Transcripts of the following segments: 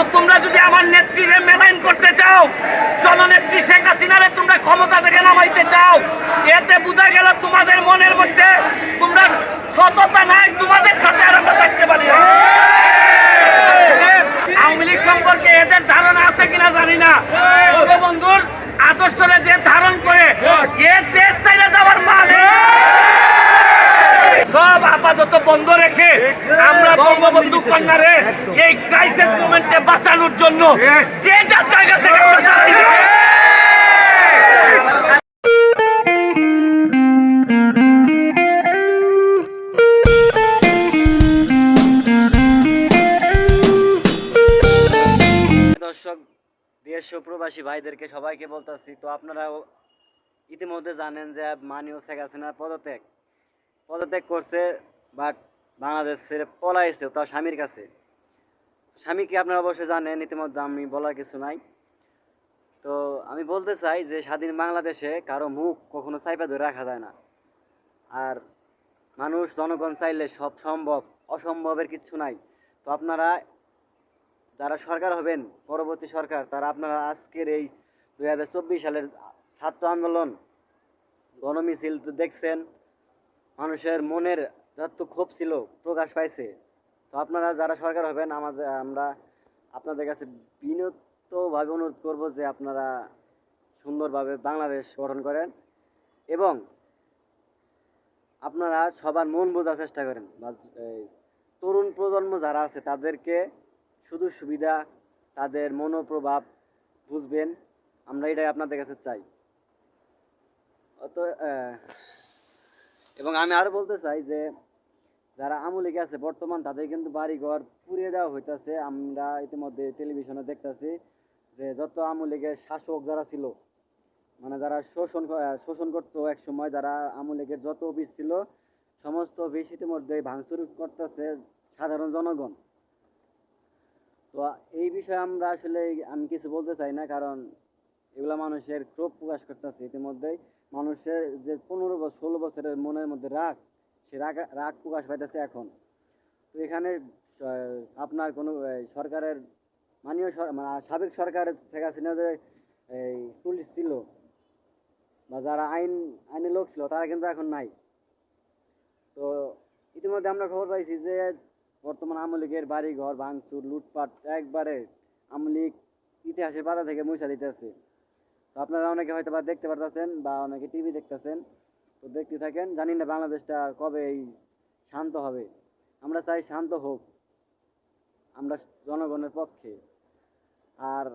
তো তোমরা যদি আমার নেত্রীরে মেলাইন করতে চাও, জননেত্রী শেখ হাসিনারে তোমরা ক্ষমতা থেকে নামাইতে চাও, এতে বোঝা গেল তোমাদের মনের মধ্যে তোমরা সততা নাই, তোমাদের সাথে আর আমরা থাকতে পারি না। আওয়ামী লীগ সম্পর্কে এদের ধারণা আছে কিনা জানি না বন্ধুর আদর্শরে যে ধারণ করে এ দেশ চাইলে যাওয়ার মানে সব আপাতত বন্ধ রেখে আমরা বঙ্গবন্ধু কন্যারে এই ক্রাইসিস মোমেন্টে বাঁচানোর জন্য যে যার জায়গা থেকে দর্শক, দেশ প্রবাসী ভাইদেরকে সবাইকে বলতেছি, তো আপনারা ইতিমধ্যে জানেন যে মানিও শেখ হাসিনার পদত্যাগ। পদত্যাগ করছে বাট বাংলাদেশ ছেড়ে পলাইছে তার স্বামীর কাছে। স্বামীকে আপনারা অবশ্যই জানেন, ইতিমধ্যে আমি বলার কিছু নাই। তো আমি বলতে চাই যে, স্বাধীন বাংলাদেশে কারও মুখ কখনো চাইপা ধরে রাখা যায় না। আর মানুষ, জনগণ চাইলে সব সম্ভব, অসম্ভবের কিচ্ছু নাই। তো আপনারা যারা সরকার হবেন, পরবর্তী সরকার, তারা আপনারা আজকের এই দুই হাজার চব্বিশ সালের ছাত্র আন্দোলন, গণমিছিল তো দেখছেন, মানুষের মনের যত ক্ষোভ ছিল, প্রকাশ পাইছে। তো আপনারা যারা সরকার হবেন, আমাদের, আমরা আপনাদের কাছে বিনীতভাবে অনুরোধ করব যে আপনারা সুন্দরভাবে বাংলাদেশ গঠন করেন এবং আপনারা সবার মন বোঝার চেষ্টা করেন। তরুণ প্রজন্ম যারা আছে, তাদেরকে শুধু সুবিধা, তাদের মনোপ্রভাব বুঝবেন। আমরা এটাই আপনাদের কাছে চাই। অত এবং আমি আরও বলতে চাই যে যারা আমলিকে আছে বর্তমান তাদের কিন্তু বাড়ি ঘর পুড়িয়ে দেওয়া হইতাছে। আমরা ইতিমধ্যে টেলিভিশনে দেখতাছি যে যত আমলিগের শাসক যারা ছিল মানে যারা শোষণ শোষণ করতো এক সময় যারা আমলিগের যত অফিস ছিল, সমস্ত অফিস ইতিমধ্যে ভাঙচুর করতেছে সাধারণ জনগণ। তো এই বিষয়ে আমরা আসলে আমি কিছু বলতে চাই না, কারণ এগুলা মানুষের ক্ষোভ প্রকাশ করতেছে ইতিমধ্যেই। মানুষের যে পনেরো বছর ষোলো বছরের মনের মধ্যে রাগ সে রাগ রাগ প্রকাশ পাইতেছে এখন। তো এখানে আপনার কোনো সরকারের, মাননীয় মানে সাবেক সরকারের শেখ হাসিনা যে, এই, পুলিশ ছিল, বা যারা আইন আইনের লোক ছিল, তারা কিন্তু এখন নাই। তো ইতিমধ্যে আমরা খবর পাইছি যে, বর্তমান আওয়ামী লীগের বাড়ি ঘর ভাঙচুর, লুটপাট একবারে আওয়ামী লীগ ইতিহাসের পাতা থেকে মুছা দিতেছে। তো আপনারা অনেকে হয়তো বা দেখতে পারতেছেন বা অনেকে টিভি দেখতেছেন তো দেখতে থাকেন, জানি না বাংলাদেশটা কবে এই শান্ত হবে। আমরা চাই শান্ত হোক, আমরা জনগণের পক্ষে। আর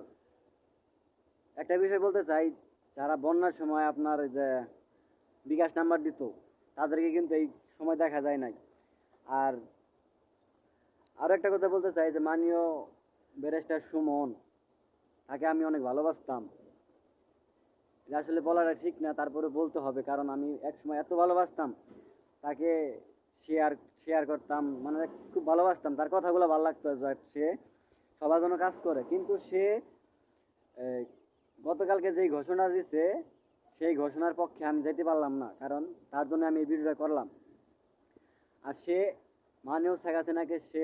একটা বিষয় বলতে চাই, যারা বন্যার সময় আপনার যে বিকাশ নাম্বার দিত, তাদেরকে কিন্তু এই সময় দেখা যায় নাই। আর আরও একটা কথা বলতে চাই যে, মাননীয় ব্যারিস্টার সুমন, তাকে আমি অনেক ভালোবাসতাম। এটা আসলে বলাটা ঠিক না, তারপরে বলতে হবে। কারণ আমি এক সময় এত ভালোবাসতাম, তাকে শেয়ার শেয়ার করতাম মানে খুব ভালোবাসতাম। তার কথাগুলো ভালো লাগতো সে সবার জন্য কাজ করে। কিন্তু সে গতকালকে যেই ঘোষণা দিছে, সেই ঘোষণার পক্ষে আমি যেতে পারলাম না। কারণ তার জন্য আমি এই ভিডিওটা করলাম। আর সে মানিও শেখ হাসিনাকে সে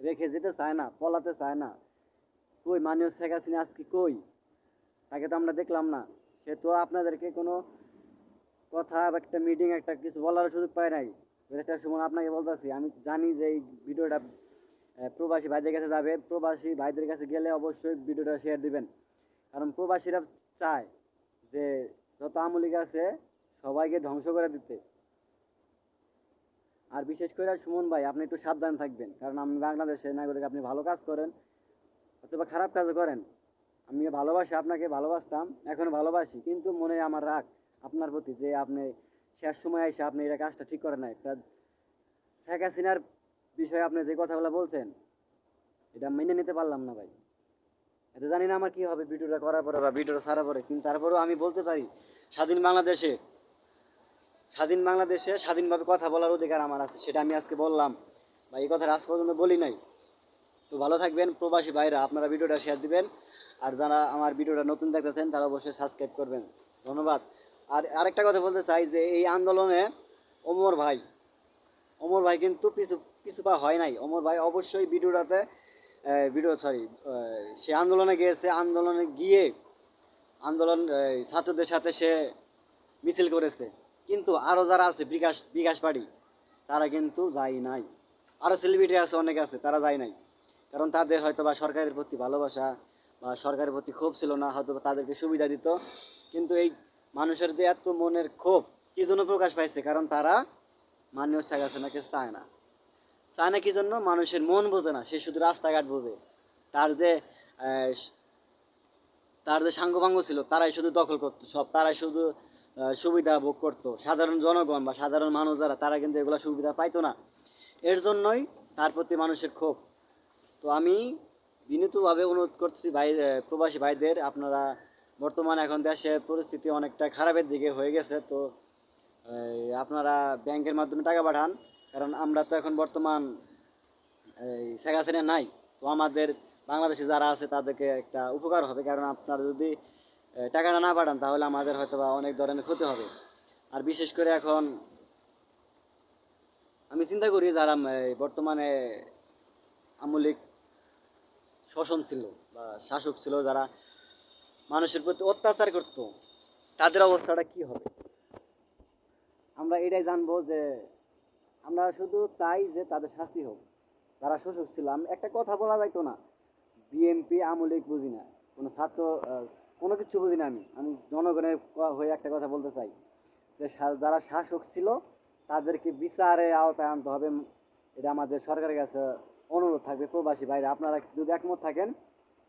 রেখে যেতে চায় না, পলাতে চায় না। কই মানিও শেখ হাসিনা আজকে কই? তাকে তো আমরা দেখলাম না। সে তো আপনাদেরকে কোনো কথা বা একটা মিটিং একটা কিছু বলার সুযোগ পায় নাই। ব্যারিস্টার সুমন আপনাকে বলতেছি, আমি জানি যে এই ভিডিওটা প্রবাসী ভাইদের কাছে যাবে। প্রবাসী ভাইদের কাছে গেলে অবশ্যই ভিডিওটা শেয়ার দিবেন। কারণ প্রবাসীরা চায় যে যত আমলিক আছে, সবাইকে ধ্বংস করে দিতে। আর বিশেষ করে সুমন ভাই, আপনি একটু সাবধান থাকবেন। কারণ আমি বাংলাদেশের নাগরিক, আপনি ভালো কাজ করেন, অথবা খারাপ কাজও করেন। আমি ভালোবাসি, আপনাকে ভালোবাসতাম, এখনও ভালোবাসি, কিন্তু মনে আমার রাগ আপনার প্রতি যে আপনি শেষ সময় এসে আপনি এটা কাজটা ঠিক করেন নাই। শেখ হাসিনার বিষয়ে আপনি যে কথাগুলো বলছেন, এটা মেনে নিতে পারলাম না ভাই। এটা জানি না আমার কি হবে, ভিডিওটা করার পরে বা ভিডিওটা ছাড়ার পরে, কিন্তু তারপরেও আমি বলতে পারি, স্বাধীন বাংলাদেশে স্বাধীন বাংলাদেশে স্বাধীনভাবে কথা বলার অধিকার আমার আছে, সেটা আমি আজকে বললাম। বা এই কথা আজ পর্যন্ত বলি নাই। তো ভালো থাকবেন, প্রবাসী ভাইরা, আপনারা ভিডিওটা শেয়ার দিবেন। আর যারা আমার ভিডিওটা নতুন দেখতেছেন, তারা অবশ্যই সাবস্ক্রাইব করবেন। ধন্যবাদ। আর আরেকটা কথা বলতে চাই যে, এই আন্দোলনে অমর ভাই অমর ভাই কিন্তু পিছু পিছু পা হয় নাই। অমর ভাই অবশ্যই ভিডিওটাতে ভিডিও সরি সে আন্দোলনে গিয়েছে, আন্দোলনে গিয়ে আন্দোলন ছাত্রদের সাথে সে মিছিল করেছে। কিন্তু আরও যারা আছে, বিকাশ বিকাশ পাড়ি, তারা কিন্তু যায় নাই। আরও সেলিব্রিটি আছে, অনেক আছে, তারা যায় নাই। কারণ তাদের হয়তো বা সরকারের প্রতি ভালোবাসা বা সরকারের প্রতি ক্ষোভ ছিল না, হয়তো তাদেরকে সুবিধা দিত। কিন্তু এই মানুষের যে এত মনের ক্ষোভ, কি জন্য প্রকাশ পাইছে? কারণ তারা মাননীয় শেখ হাসিনাকে চায় না। চায় না কি জন্য? মানুষের মন বোঝে না, সে শুধু রাস্তাঘাট বোঝে। তার যে তার যে সাঙ্গপাঙ্গ ছিল, তারাই শুধু দখল করতো, সব তারাই শুধু সুবিধা ভোগ করতো। সাধারণ জনগণ বা সাধারণ মানুষ যারা, তারা কিন্তু এগুলো সুবিধা পাইতো না। এর জন্যই তার প্রতি মানুষের ক্ষোভ। তো আমি বিনীতভাবে অনুরোধ করছি ভাই প্রবাসী ভাইদের, আপনারা বর্তমানে এখন দেশের পরিস্থিতি অনেকটা খারাপের দিকে হয়ে গেছে, তো আপনারা ব্যাংকের মাধ্যমে টাকা পাঠান, কারণ আমরা তো এখন বর্তমান এই শেখ নাই, তো আমাদের বাংলাদেশে যারা আছে তাদেরকে একটা উপকার হবে, কারণ আপনারা যদি টাকাটা না পাঠান তাহলে আমাদের হয়তো বা অনেক ধরনের ক্ষতি হবে। আর বিশেষ করে এখন আমি চিন্তা করি যারা বর্তমানে আমলিক শোষণ ছিল বা শাসক ছিল যারা মানুষের প্রতি অত্যাচার করত, তাদের অবস্থাটা কি হবে? আমরা এটাই জানব যে আমরা শুধু চাই যে তাদের শাস্তি হোক। যারা শোষক ছিল, আমি একটা কথা বলা যাইতো না বিএমপি আমলিক বুঝি না, কোনো ছাত্র কোনো কিছু বুঝি না আমি। আমি জনগণের হয়ে একটা কথা বলতে চাই, যে যারা শাসক ছিল, তাদেরকে বিচারে আওতায় আনতে হবে। এটা আমাদের সরকারের কাছে অনুরোধ থাকবে প্রবাসী বাইরে আপনারা যদি একমত থাকেন,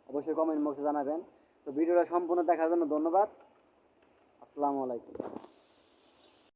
অবশ্যই কমেন্ট বক্সে জানাবেন। তো ভিডিওটা সম্পূর্ণ দেখার জন্য ধন্যবাদ। আসসালামু আলাইকুম।